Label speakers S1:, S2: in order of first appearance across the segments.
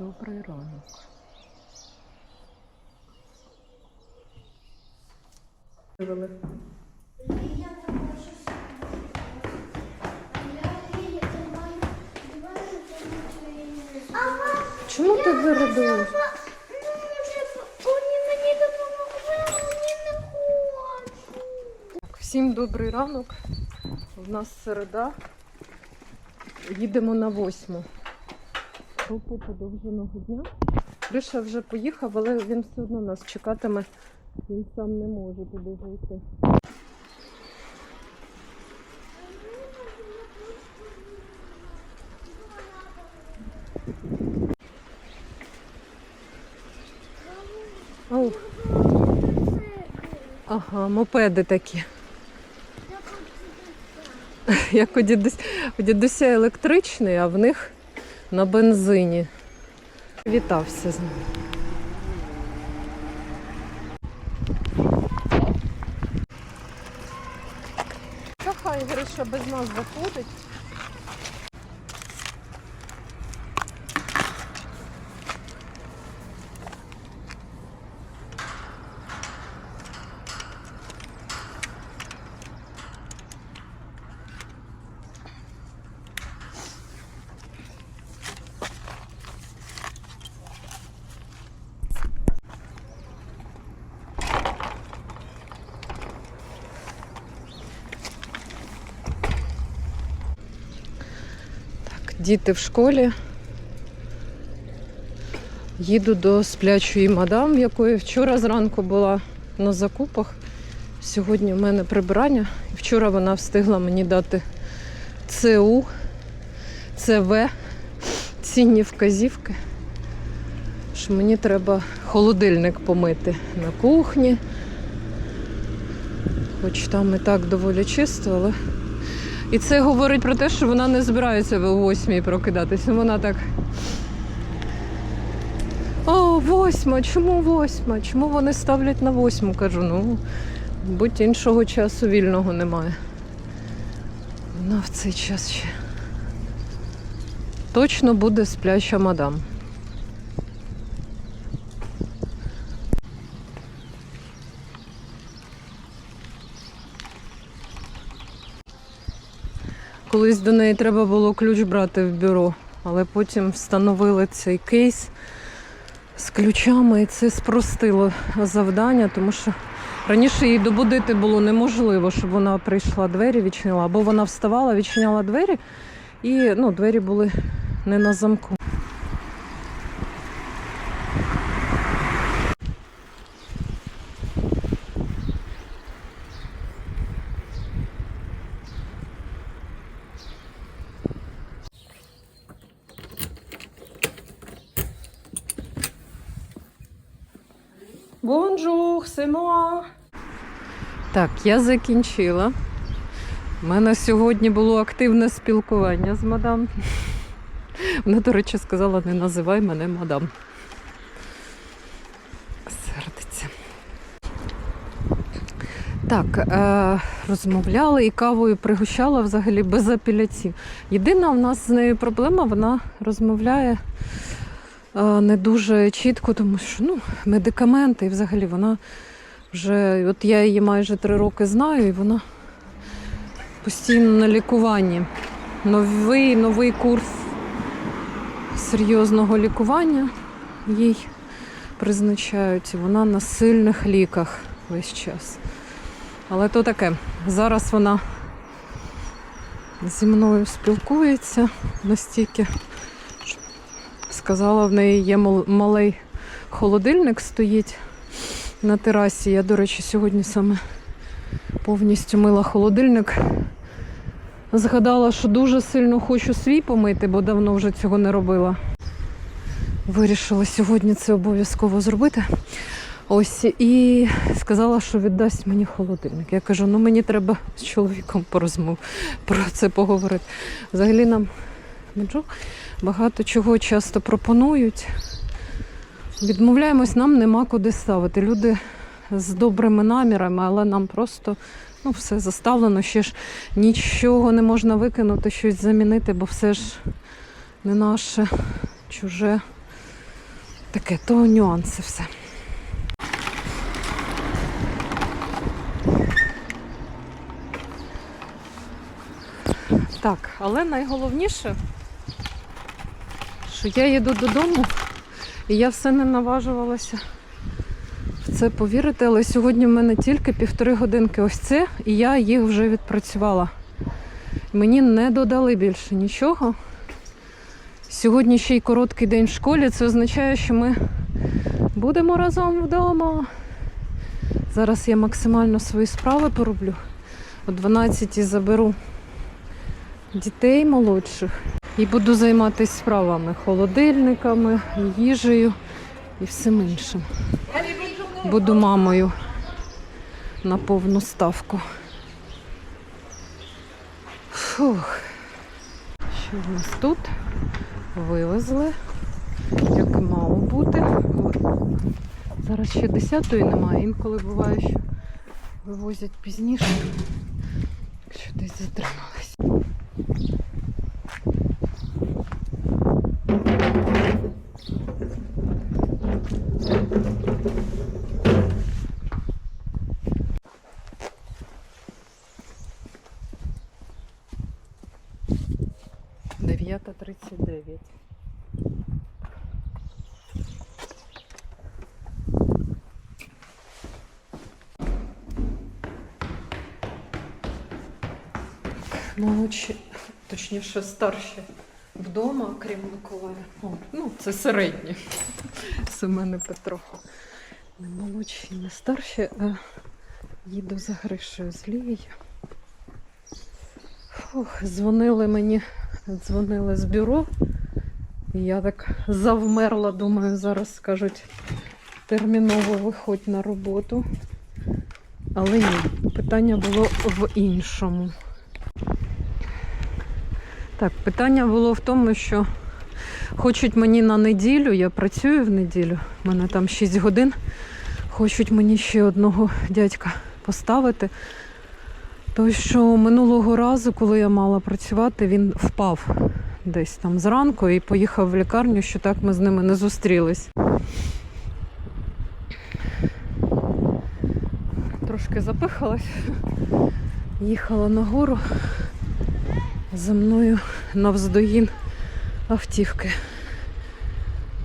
S1: Добрий ранок. Чому ти. Так, Всім добрий ранок. У нас середа. Їдемо на восьму. Групу подовженого дня. Гриша вже поїхав, але він все одно нас чекатиме. Він сам не може туди зайти. Ау. Ага, мопеди такі. Як у дідуся електричний, а в них на бензині. Вітався з ним. Кохай, хай Гриша без нас заходить. Діти в школі. Їду до сплячої мадам, якої вчора зранку була на закупах. Сьогодні в мене прибирання. Вчора вона встигла мені дати ЦУ, ЦВ, цінні вказівки. Що мені треба холодильник помити на кухні. Хоч там і так доволі чисто, але і це говорить про те, що вона не збирається о восьмій прокидатися. Вона так. О, восьма, чому восьма? Чому вони ставлять на восьму? Кажу, ну, будь іншого часу вільного немає. Вона в цей час ще. Точно буде спляча мадам. Колись до неї треба було ключ брати в бюро, але потім встановили цей кейс з ключами, і це спростило завдання, тому що раніше її добудити було неможливо, щоб вона прийшла двері відчинила, або вона вставала, відчиняла двері, і ну, двері були не на замку. Бонжур, c'est Так, я закінчила. У мене сьогодні було активне спілкування з мадам. Вона, до речі, сказала, не називай мене мадам. Сердиться. Так, е, розмовляли і кавою пригощала взагалі без апеляцій. Єдина в нас з нею проблема, вона розмовляє не дуже чітко, тому що ну, медикаменти і взагалі вона вже, от я її майже три роки знаю, і вона постійно на лікуванні. Новий, новий курс серйозного лікування їй призначають. І вона на сильних ліках весь час. Але то таке. Зараз вона зі мною спілкується настільки. Сказала, в неї є малий холодильник стоїть на терасі. Я, до речі, сьогодні саме повністю мила холодильник. Згадала, що дуже сильно хочу свій помити, бо давно вже цього не робила. Вирішила сьогодні це обов'язково зробити. Ось і сказала, що віддасть мені холодильник. Я кажу, ну мені треба з чоловіком порозмов про це поговорити. Взагалі нам Меджо багато чого часто пропонують. Відмовляємось, нам нема куди ставити. Люди з добрими намірами, але нам просто ну, все заставлено, ще ж нічого не можна викинути, щось замінити, бо все ж не наше, чуже. Таке, то нюанси все. Так, але найголовніше, що я їду додому, і я все не наважувалася в це повірити, але сьогодні в мене тільки півтори годинки ось це, і я їх вже відпрацювала. Мені не додали більше нічого. Сьогодні ще й короткий день в школі. Це означає, що ми будемо разом вдома. Зараз я максимально свої справи пороблю. О 12 заберу дітей молодших і буду займатися справами, холодильниками, їжею і всім іншим. Буду мамою на повну ставку. Фух. Що в нас тут? Вивезли, як і мало бути. Зараз ще 10-ї немає. Інколи буває, що вивозять пізніше, якщо десь затримались. Дев'ята тридцять дев'ять. Молодші, точніше старші вдома, крім Миколая. О, ну, це середні. Семен і Петро. Не молодші, не старші, а їду за Гришею з Лією. Фух, дзвонили мені, дзвонили з бюро. Я так завмерла, думаю, зараз скажуть терміново виходь на роботу. Але ні, питання було в іншому. Так, питання було в тому, що хочуть мені на неділю, я працюю в неділю, в мене там 6 годин. Хочуть мені ще одного дядька поставити. Той, що минулого разу, коли я мала працювати, він впав десь там зранку і поїхав в лікарню, що так ми з ними не зустрілись. Трошки запихалась, їхала нагору за мною навздогін автівки.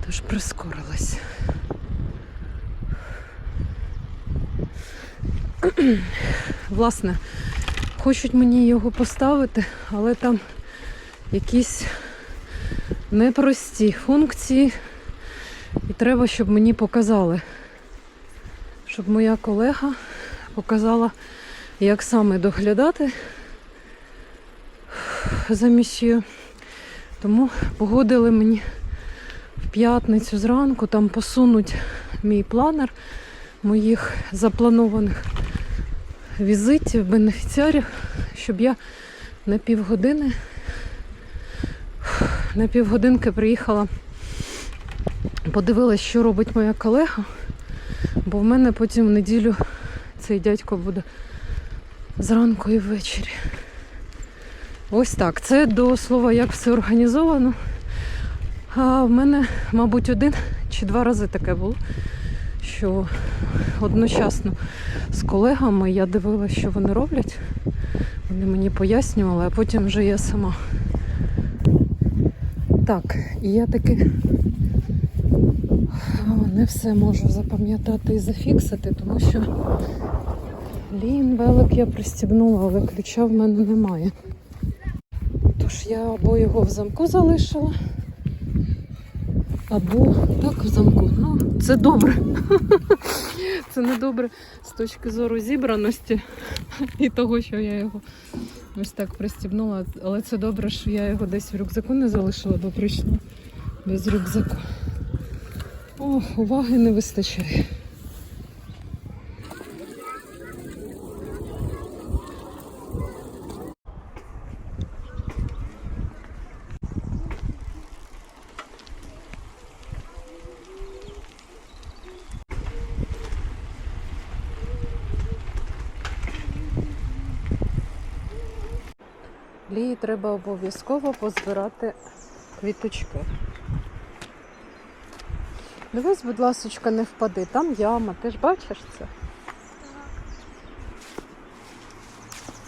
S1: Тож прискорилась. Власне, хочуть мені його поставити, але там якісь непрості функції. І треба, щоб мені показали. Щоб моя колега показала, як саме доглядати за місію. Тому погодили мені в п'ятницю зранку, там посунуть мій планер моїх запланованих візитів, бенефіціарів, щоб я на півгодини, на півгодинки приїхала, подивилась, що робить моя колега, бо в мене потім в неділю цей дядько буде зранку і ввечері. Ось так. Це до слова, як все організовано. А в мене, мабуть, один чи два рази таке було, що одночасно з колегами я дивилася, що вони роблять. Вони мені пояснювали, а потім вже я сама. Так, і я таки не все можу запам'ятати і зафіксити, тому що лін велик я пристібнула, але ключа в мене немає. Тож я або його в замку залишила, або так в замку. Ну, це добре. Це не добре з точки зору зібраності і того, що я його ось так пристібнула. Але це добре, що я його десь в рюкзаку не залишила, бо прийшла без рюкзаку. О, уваги не вистачає. Треба обов'язково позбирати квіточки. Дивись, будь ласочка, не впади. Там яма, ти ж бачиш це?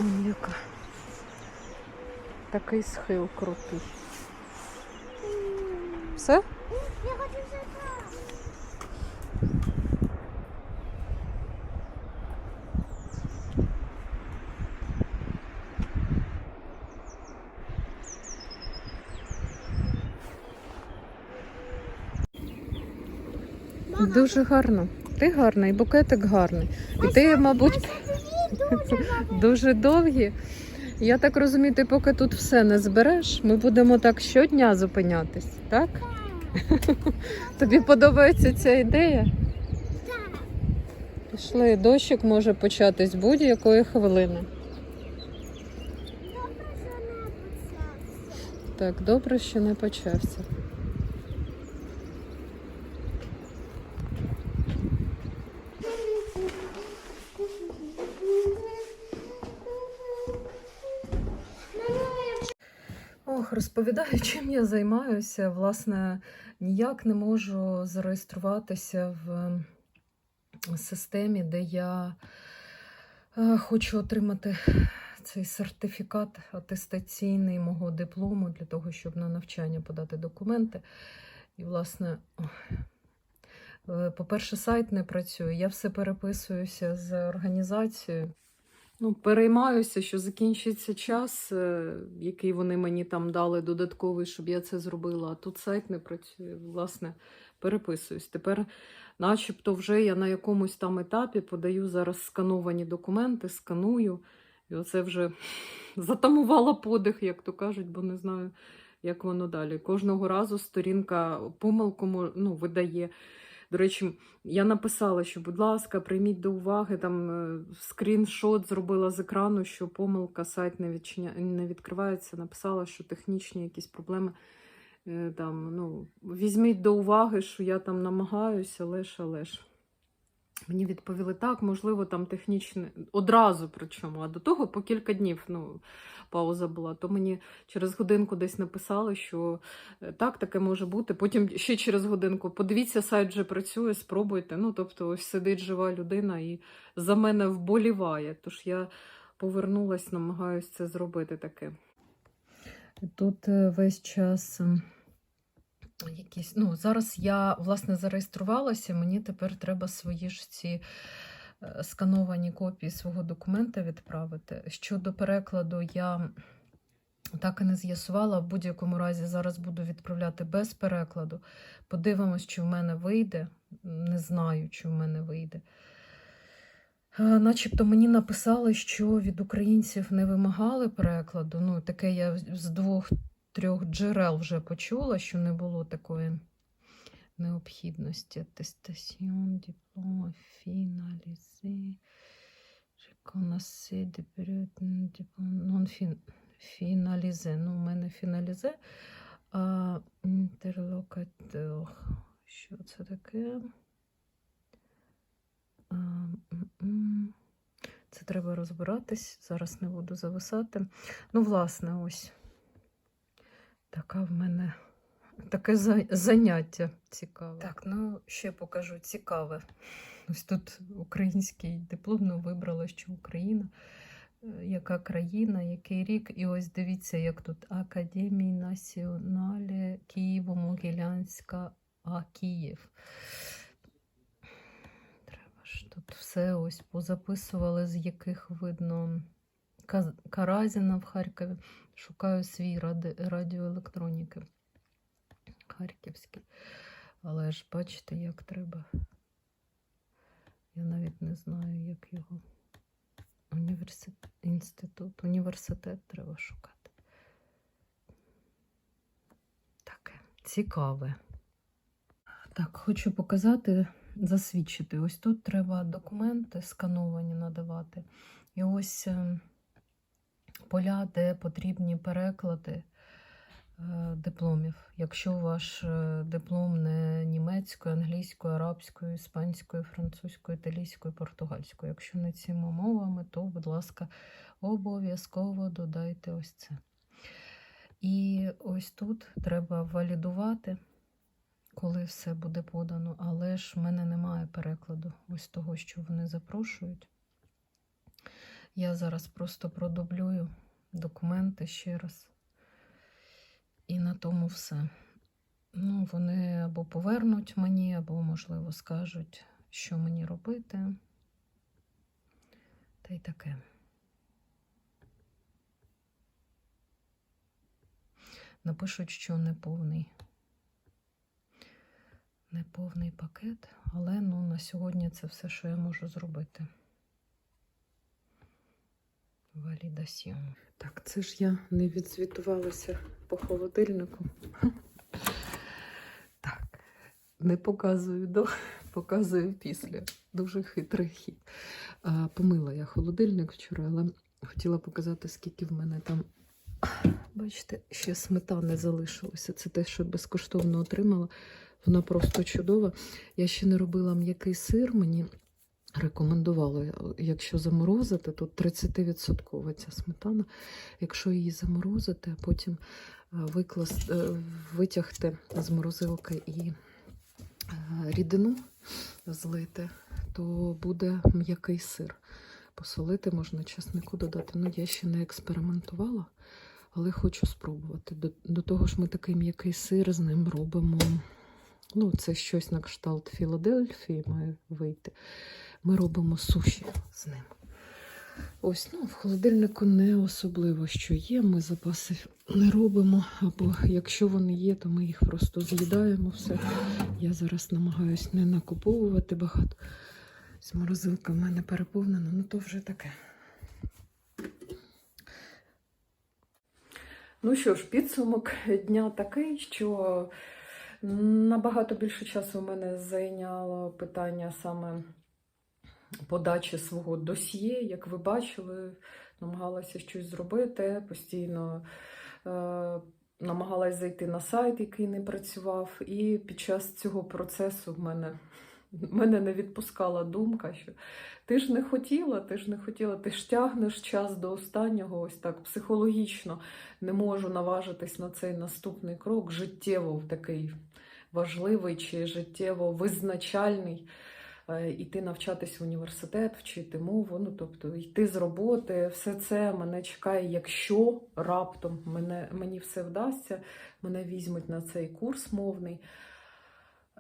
S1: Он яка. Такий схил крутий. Все?
S2: Я хочу сюда.
S1: Дуже гарно. Ти гарна, і букетик гарний. І ти, мабуть, дуже довгі. Я так розумію, ти поки тут все не збереш, ми будемо так щодня зупинятись, так? Тобі подобається ця ідея? Пішли, дощик може початись будь-якої хвилини. Так, добре, що не почався. Розповідаю, чим я займаюся. Власне, ніяк не можу зареєструватися в системі, де я е, хочу отримати цей сертифікат атестаційний мого диплому для того, щоб на навчання подати документи. І, власне, е, по-перше, сайт не працює. Я все переписуюся з організацією. Ну, переймаюся, що закінчиться час, е, який вони мені там дали додатковий, щоб я це зробила. А тут сайт не працює. Власне, переписуюсь. Тепер, начебто, вже я на якомусь там етапі подаю зараз скановані документи, сканую. І оце вже затамувала подих, як то кажуть, бо не знаю, як воно далі. Кожного разу сторінка помилку ну, видає. До речі, я написала, що, будь ласка, прийміть до уваги, там е, скріншот зробила з екрану, що помилка, сайт не, відчиня... не відкривається. Написала, що технічні якісь проблеми. Е, Там, ну, візьміть до уваги, що я там намагаюся, але ж. Мені відповіли так, можливо, там технічне одразу причому, а до того по кілька днів ну, пауза була. То мені через годинку десь написали, що е, так, таке може бути. Потім ще через годинку подивіться, сайт вже працює, спробуйте. Ну, тобто, ось сидить жива людина і за мене вболіває. Тож я повернулась, намагаюся це зробити таке. Тут е, весь час. Якісь, ну, зараз я власне зареєструвалася, мені тепер треба свої ж ці е, скановані копії свого документа відправити. Щодо перекладу, я так і не з'ясувала. В будь-якому разі зараз буду відправляти без перекладу. Подивимось, чи в мене вийде. Не знаю, чи в мене вийде. Е, Начебто мені написали, що від українців не вимагали перекладу. Ну, таке я з двох трьох джерел вже почула, що не було такої необхідності. Атестаціон, диплом, фіналізи, реконаси, диплом, нон фіналізе. Ну, у мене фіналізе, а інтерлокатор. Що це таке? А. Це треба розбиратись, зараз не буду зависати. Ну, власне, ось така в мене таке заняття цікаве. Так, ну ще покажу цікаве. Ось тут український диплом, ну вибрала, що Україна. Е, Яка країна, який рік. І ось дивіться, як тут Академії Націонале Києво-Могилянська А Київ. Треба ж тут все ось позаписували, з яких видно Каразіна в Харкові. Шукаю свій ради... радіоелектроніки харківський. Але ж бачите, як треба. Я навіть не знаю, як його. Університет, інститут, університет треба шукати. Таке цікаве. Так, хочу показати, засвідчити. Ось тут треба документи скановані надавати. І ось е, поля, де потрібні переклади е, дипломів. Якщо ваш е, диплом не німецькою, англійською, арабською, іспанською, французькою, італійською, португальською. Якщо не цими мовами, то, будь ласка, обов'язково додайте ось це. І ось тут треба валідувати коли все буде подано, але ж в мене немає перекладу ось того, що вони запрошують. Я зараз просто продублюю документи ще раз. І на тому все. Ну, вони або повернуть мені, або, можливо, скажуть, що мені робити. Та й таке. Напишуть, що неповний. Неповний пакет, але ну, на сьогодні це все, що я можу зробити. Валідаціон. Так, це ж я не відзвітувалася по холодильнику. Так, не показую до, показую після. Дуже хитрий хід. А, помила я холодильник вчора, але хотіла показати, скільки в мене там. Бачите, ще сметани залишилося. Це те, що безкоштовно отримала. Вона просто чудова. Я ще не робила м'який сир. Мені рекомендували, якщо заморозити, тут 30% ця сметана. Якщо її заморозити, а потім е, викласти, е, витягти з морозилки і е, рідину злити, то буде м'який сир. Посолити можна чеснику додати. Ну, я ще не експериментувала, але хочу спробувати. До, до того ж, ми такий м'який сир з ним робимо. Ну, це щось на кшталт Філадельфії має вийти. Ми робимо суші з ним. Ось, ну, в холодильнику не особливо що є. Ми запаси не робимо. Або якщо вони є, то ми їх просто з'їдаємо все. Я зараз намагаюся не накуповувати багато. З морозилка в мене переповнена, ну то вже таке. Ну що ж, підсумок дня такий, що набагато більше часу в мене зайняло питання саме подачі свого досьє. Як ви бачили, намагалася щось зробити, постійно е, намагалась зайти на сайт, який не працював, і під час цього процесу в мене. Мене не відпускала думка, що ти ж не хотіла, ти ж не хотіла, ти ж тягнеш час до останнього, ось так психологічно не можу наважитись на цей наступний крок, життєво такий важливий чи життєво визначальний. Е, Іти навчатись в університет, вчити мову, ну тобто йти з роботи, все це мене чекає, якщо раптом мене, мені все вдасться, мене візьмуть на цей курс мовний.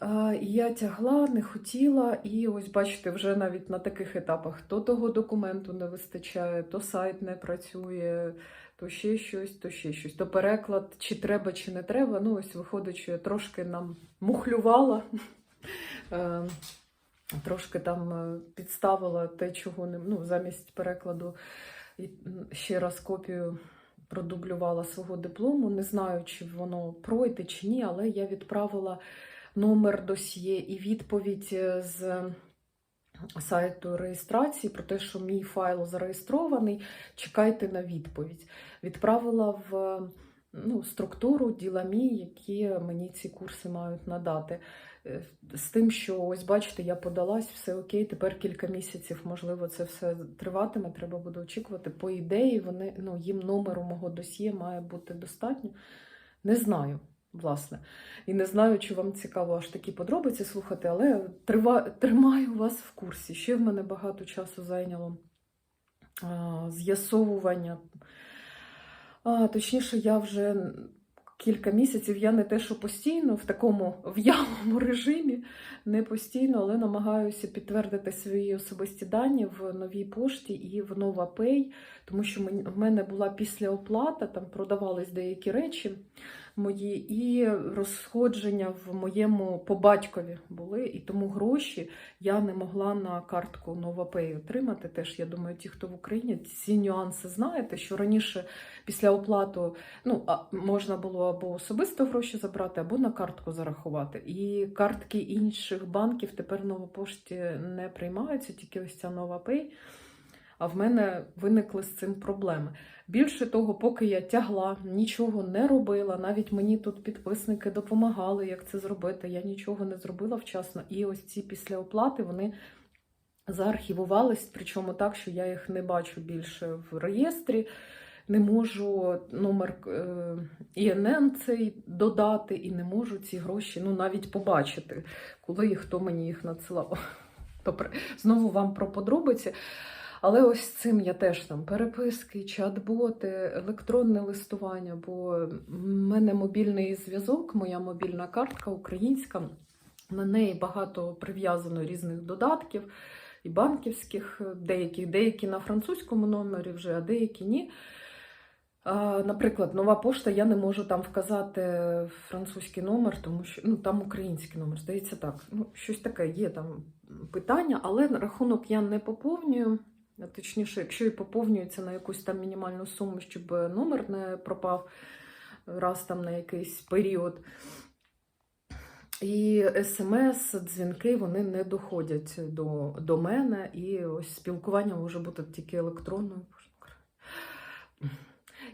S1: Е, І я тягла, не хотіла, і ось бачите, вже навіть на таких етапах то того документу не вистачає, то сайт не працює, то ще щось, то ще щось, то переклад, чи треба, чи не треба. Ну, ось виходить, що я трошки нам мухлювала, Е, трошки там е, підставила те, чого не ну, замість перекладу ще раз копію продублювала свого диплому. Не знаю, чи воно пройде чи ні, але я відправила номер досьє і відповідь е, з сайту реєстрації про те, що мій файл зареєстрований. Чекайте на відповідь. Відправила в ну, структуру діламі, які мені ці курси мають надати. Е, З тим, що ось бачите, я подалась, все окей. Тепер кілька місяців, можливо, це все триватиме. Треба буде очікувати. По ідеї, вони ну їм номеру мого досьє має бути достатньо. Не знаю, власне. І не знаю, чи вам цікаво аж такі подробиці слухати, але трива... тримаю вас в курсі. Ще в мене багато часу зайняло з'ясовування. Точніше, я вже кілька місяців, я не те, що постійно в такому в'ялому режимі, не постійно, але намагаюся підтвердити свої особисті дані в новій пошті і в NovaPay, тому що в мене була післяоплата, там продавались деякі речі мої, і розходження в моєму по батькові були, і тому гроші я не могла на картку NovaPay отримати. Теж я думаю, ті, хто в Україні, ці нюанси знаєте, що раніше після оплату ну, можна було або особисто гроші забрати, або на картку зарахувати. І картки інших банків тепер в Новопошті не приймаються, тільки ось ця NovaPay. А в мене виникли з цим проблеми. Більше того, поки я тягла, нічого не робила. Навіть мені тут підписники допомагали, як це зробити. Я нічого не зробила вчасно. І ось ці післяоплати вони заархівувались, причому так, що я їх не бачу більше в реєстрі. не можу номер е, ІНН цей додати і не можу ці гроші ну, навіть побачити, коли і хто мені їх надсилав. Добре, знову вам про подробиці. Але ось з цим я теж там переписки, чат-боти, електронне листування, бо в мене мобільний зв'язок, моя мобільна картка українська, на неї багато прив'язано різних додатків і банківських, деяких, деякі на французькому номері вже, а деякі ні. Наприклад, нова пошта, я не можу там вказати французький номер, тому що ну, там український номер, здається так. Ну, щось таке є там питання, але рахунок я не поповнюю. А Точніше, якщо і поповнюється на якусь там мінімальну суму, щоб номер не пропав раз там на якийсь період. І смс, дзвінки вони не доходять до, до мене, і ось спілкування може бути тільки електронною.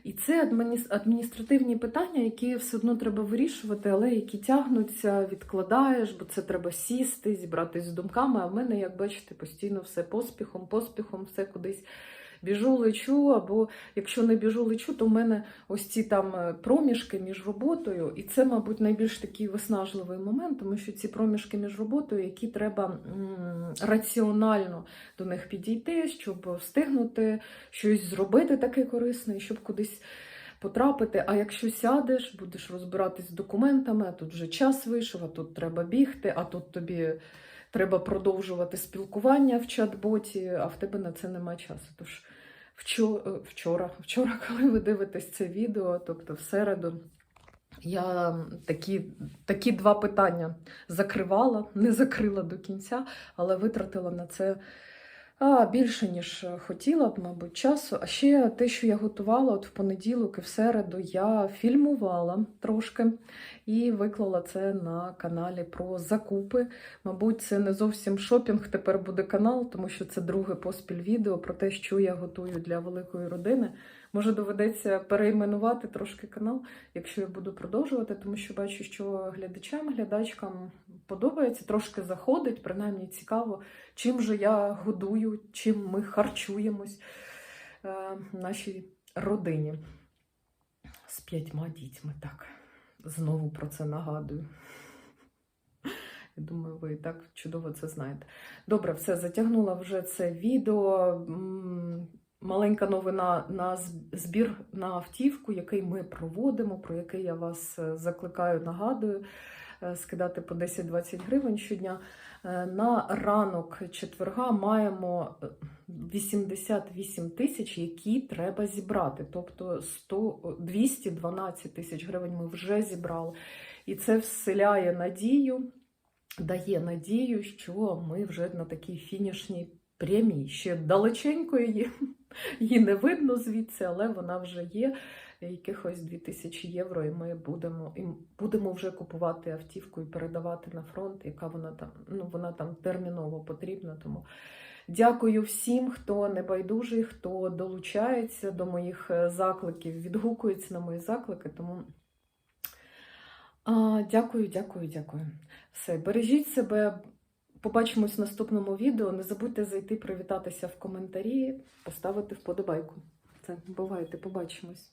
S1: І це адміні- адміністративні питання, які все одно треба вирішувати, але які тягнуться, відкладаєш, бо це треба сісти, зібратись з думками. А в мене, як бачите, постійно все поспіхом, поспіхом, все кудись біжу, лечу. Або якщо не біжу, лечу, то в мене ось ці там е, проміжки між роботою. І це, мабуть, найбільш такий виснажливий момент, тому що ці проміжки між роботою, які треба раціонально до них підійти, щоб встигнути щось зробити таке корисне, щоб кудись потрапити. А якщо сядеш, будеш розбиратись з документами, а тут вже час вийшов, а тут треба бігти, а тут тобі треба продовжувати спілкування в чат-боті, а в тебе на це немає часу. Тож вчора, вчора, вчора, коли ви дивитесь це відео, тобто в середу. Я такі, такі два питання закривала, не закрила до кінця, але витратила на це а, більше, ніж хотіла б, мабуть, часу. А ще те, що я готувала от в понеділок і в середу, я фільмувала трошки і виклала це на каналі про закупи. Мабуть, це не зовсім шопінг. Тепер буде канал, тому що це друге поспіль відео про те, що я готую для великої родини. Може, доведеться перейменувати трошки канал, якщо я буду продовжувати, тому що бачу, що глядачам, глядачкам подобається, трошки заходить, принаймні цікаво, чим же я годую, чим ми харчуємось е, в нашій родині з п'ятьма дітьми. Так, знову про це нагадую. Я думаю, ви і так чудово це знаєте. Добре, все, затягнула вже це відео. Маленька новина на збір на автівку, який ми проводимо, про який я вас е, закликаю, нагадую, е, скидати по 10-20 гривень щодня. Е, На ранок четверга маємо е, 88 тисяч, які треба зібрати. Тобто 100, 212 тисяч гривень ми вже зібрали. І це вселяє надію, дає надію, що ми вже на такій фінішній прямій. Ще далеченько її, її не видно звідси, але вона вже є. Якихось 2000 євро, і ми будемо і будемо вже купувати автівку і передавати на фронт, яка вона там, ну вона там терміново потрібна. Тому дякую всім, хто небайдужий, хто долучається до моїх е, закликів, відгукується на мої заклики. Тому а, дякую, дякую, дякую. Все, бережіть себе. Побачимось в наступному відео. Не забудьте зайти привітатися в коментарі, поставити вподобайку. Це бувайте, побачимось.